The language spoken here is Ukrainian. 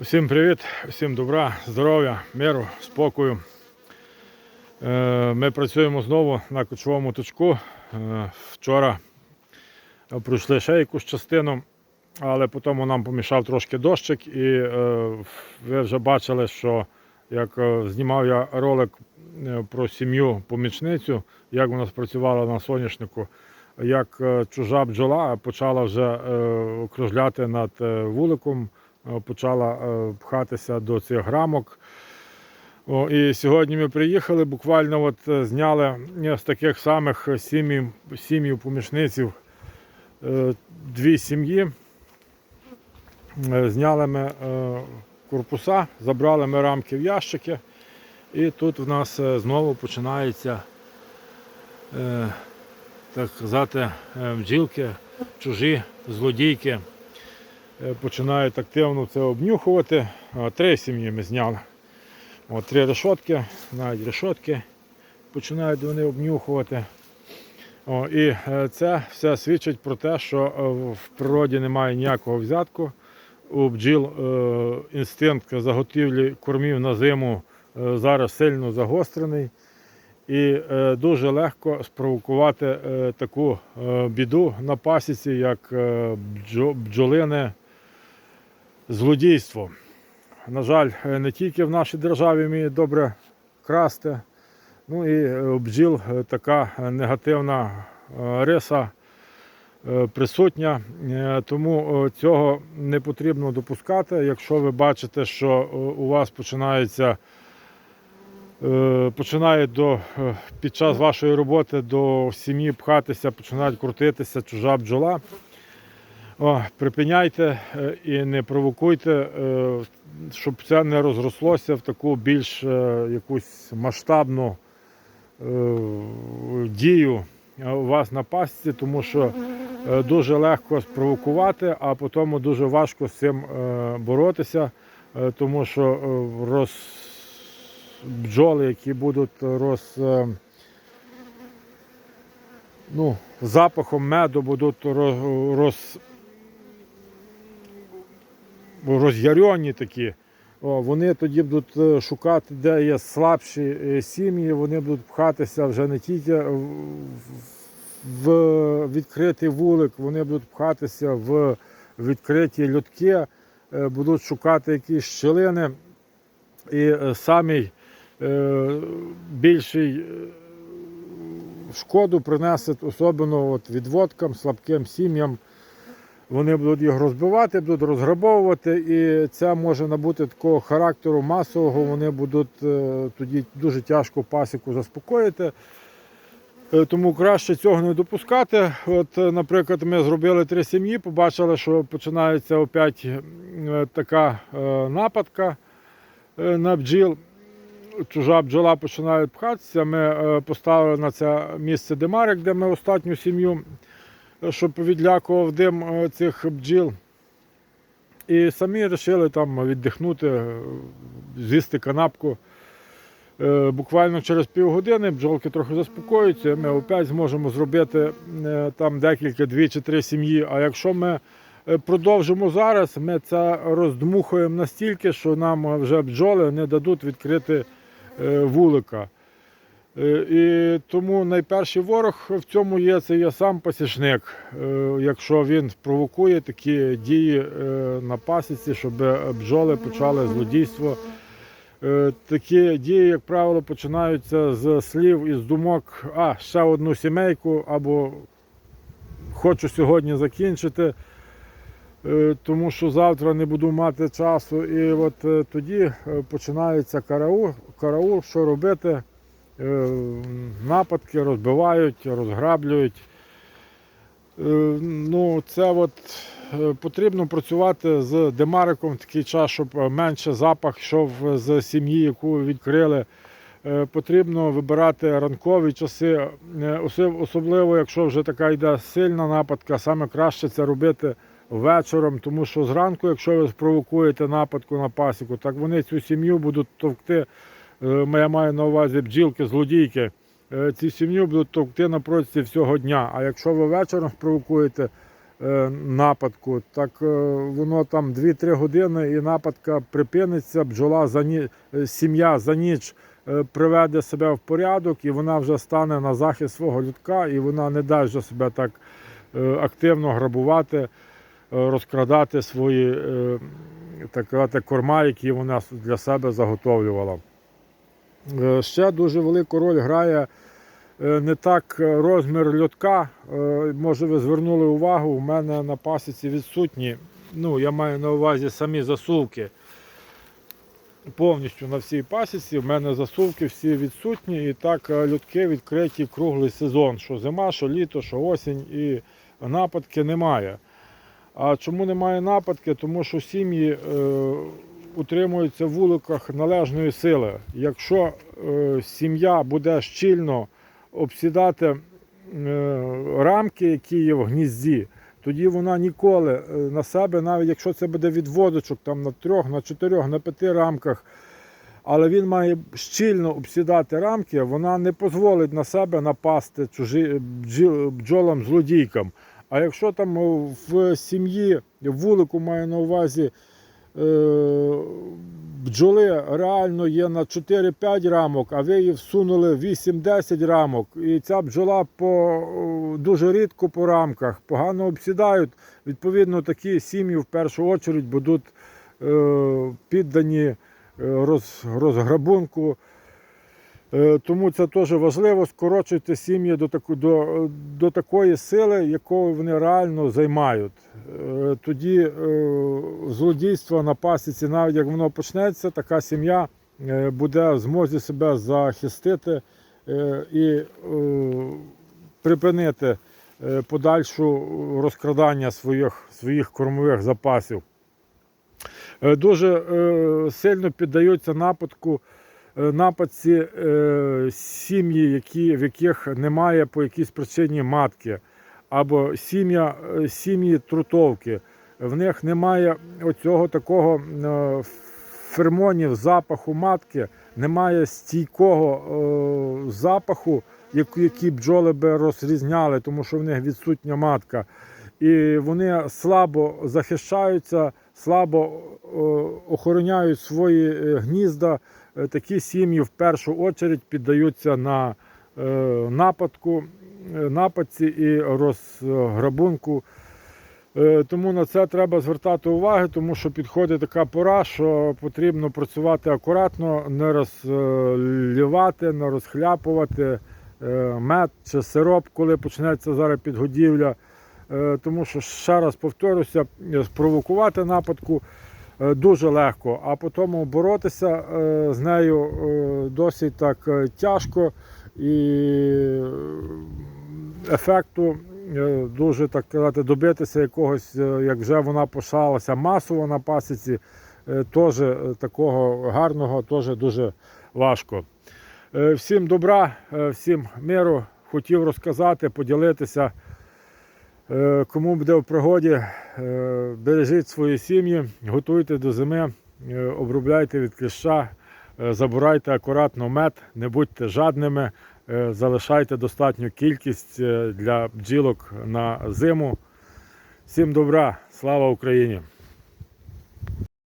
Усім привіт, усім добра, здоров'я, миру, спокою. Е, Ми працюємо знову на кочовому точку. Е, Вчора пройшли ще якусь частину, але потім нам помішав трошки дощик, і е, ви вже бачили, що як знімав я ролик про сім'ю помічницю, як вона спрацювала на соняшнику, як чужа бджола почала вже окружляти над вуликом, почала е, пхатися до цих грамок. О, і сьогодні ми приїхали, буквально от е, зняли е, з таких самих сім'їв помічниців е, дві сім'ї. Е, Зняли ми е, корпуса, забрали ми рамки в ящики. І тут в нас е, знову починається, е, так сказати, е, бджілки, чужі злодійки е, починають активно це обнюхувати. Е, Три сім'ї ми зняли. От три решотки, навіть решотки починають вони обнюхувати. О, і е, це все свідчить про те, що е, в природі немає ніякого взятку. У бджіл е, інстинкт заготівлі кормів на зиму е, зараз сильно загострений. І е, дуже легко спровокувати е, таку е, біду на пасіці, як е, бджо- бджолине злодійство. На жаль, е, не тільки в нашій державі вміють добре красти, ну і е, бджіл е, така негативна риса присутня. Тому цього не потрібно допускати. Якщо ви бачите, що у вас починається починає до, під час вашої роботи до сім'ї пхатися, починають крутитися чужа бджола. О, припиняйте е, і не провокуйте, е, щоб це не розрослося в таку більш е, якусь масштабну дію у вас на пасіці, тому що дуже легко спровокувати, а потім дуже важко з цим боротися, тому що роз... бджоли, які будуть роз. Ну, запахом меду будуть роз, роз'ярені такі. Вони тоді будуть е, шукати, де є слабші е, сім'ї, вони будуть пхатися вже не тільки в- відкритий вулик, вони будуть пхатися в відкриті льотки, е, будуть шукати якісь щілини. І самий більший шкоду принесе особливо от відводкам, слабким сім'ям. Вони будуть їх розбивати, будуть розграбовувати, і це може набути такого характеру масового. Вони будуть е, тоді дуже тяжко пасіку заспокоїти. Е, Тому краще цього не допускати. От, е, наприклад, ми зробили три сім'ї, побачили, що починається опять така нападка на бджіл. Чужа бджола починає пхатися. Ми поставили на це місце димарик, де ми останню сім'ю, щоб відлякував дим е, цих бджіл. І самі вирішили там віддихнути, е, з'їсти канапку. Е, Буквально через півгодини бджолки трохи заспокоюються, ми опять зможемо зробити там декілька, дві чи три сім'ї. А якщо ми продовжимо зараз, ми це роздмухуємо настільки, що нам вже бджоли не дадуть відкрити вулика. Е, І тому найперший ворог в цьому є це є сам пасічник. Е, Якщо він провокує такі дії е, на пасіці, щоб бджоли почали злодійство. Такі дії, як правило, починаються з слів і з думок, а ще одну сімейку, або хочу сьогодні закінчити, тому що завтра не буду мати часу. І от тоді починається караул, караул що робити. Е, Нападки розбивають, розграблюють. Е, Ну, це от е, потрібно працювати з демариком в такий час, щоб менше запах йшов з сім'ї, яку відкрили. Потрібно вибирати ранкові часи, особливо якщо вже така йде сильна нападка, саме краще це робити вечором, тому що зранку, якщо ви спровокуєте нападку на пасіку, так вони цю сім'ю будуть товкти. Е, Я маю на увазі бджілки, злодійки. Е, Ці сім'ю будуть товкти на протязі всього дня. А якщо ви вечором спровокуєте, е, нападку, так воно там 2-3 години і нападка припиниться, бджола за ні... сім'я за ніч приведе себе в порядок і вона вже стане на захист свого людка, і вона не дасть себе так активно грабувати, розкрадати свої так корма, які вона для себе заготовлювала. Е, Ще дуже велику роль грає е, не так розмір льотка. Е, Може, ви звернули увагу, у мене на пасіці відсутні. Ну, я маю на увазі самі засувки. Повністю на всій пасіці. У мене засувки всі відсутні. І так льотки відкриті круглий сезон. Що зима, що літо, що осінь, і нападки немає. А чому немає нападки? Тому що сім'ї утримуються в вуликах належної сили. Якщо е, сім'я буде щільно обсідати е, рамки, які є в гнізді, тоді вона ніколи е, на себе, навіть якщо це буде відводочок там на трьох, на чотирьох, на п'яти рамках, але він має щільно обсідати рамки, вона не дозволить на себе напасти чужі, бджіл- бджолам злодійкам. А якщо там в сім'ї в вулику маю на увазі бджоли реально є на 4-5 рамок, а ви її всунули 8-10 рамок, і ця бджола по, дуже рідко по рамках, погано обсідають. Відповідно, такі сім'ї в першу чергу будуть е, піддані е, роз, розграбунку. Е, Тому це теж важливо скорочуйте сім'ї до, таку, до, до такої сили, якою вони реально займають. Е, Тоді е, злодійство на пасіці, навіть як воно почнеться, така сім'я буде в змозі себе захистити і припинити подальшу розкрадання своїх, своїх кормових запасів. Дуже сильно піддаються нападку нападці е, сім'ї, які, в яких немає по якійсь причині матки, або сім'я, е, сім'ї трутовки. В них немає оцього такого е, фермонів, запаху матки, немає стійкого е, запаху, який бджоли би розрізняли, тому що в них відсутня матка. І вони слабо захищаються, слабо е, охороняють свої е, гнізда. Е, Такі сім'ї в першу очередь піддаються на е, нападку, е, нападці і розграбунку. Тому на це треба звертати увагу, тому що підходить така пора, що потрібно працювати акуратно, не розлівати, не розхляпувати мед чи сироп, коли почнеться зараз підгодівля. Тому що, ще раз повторюся, спровокувати нападку дуже легко, а потім боротися е, з нею е, досить так е, тяжко і е, ефекту е, дуже так казати, добитися якогось, е, як вже вона пошалася масово на пасіці, е, теж е, такого гарного, теж дуже важко. Е, Всім добра, е, всім миру. Хотів розказати, поділитися. Е, Кому буде в пригоді, е, бережіть свої сім'ї, готуйте до зими, е, обробляйте від кліща, забирайте акуратно мед, не будьте жадними, залишайте достатню кількість для бджілок на зиму. Всім добра, слава Україні!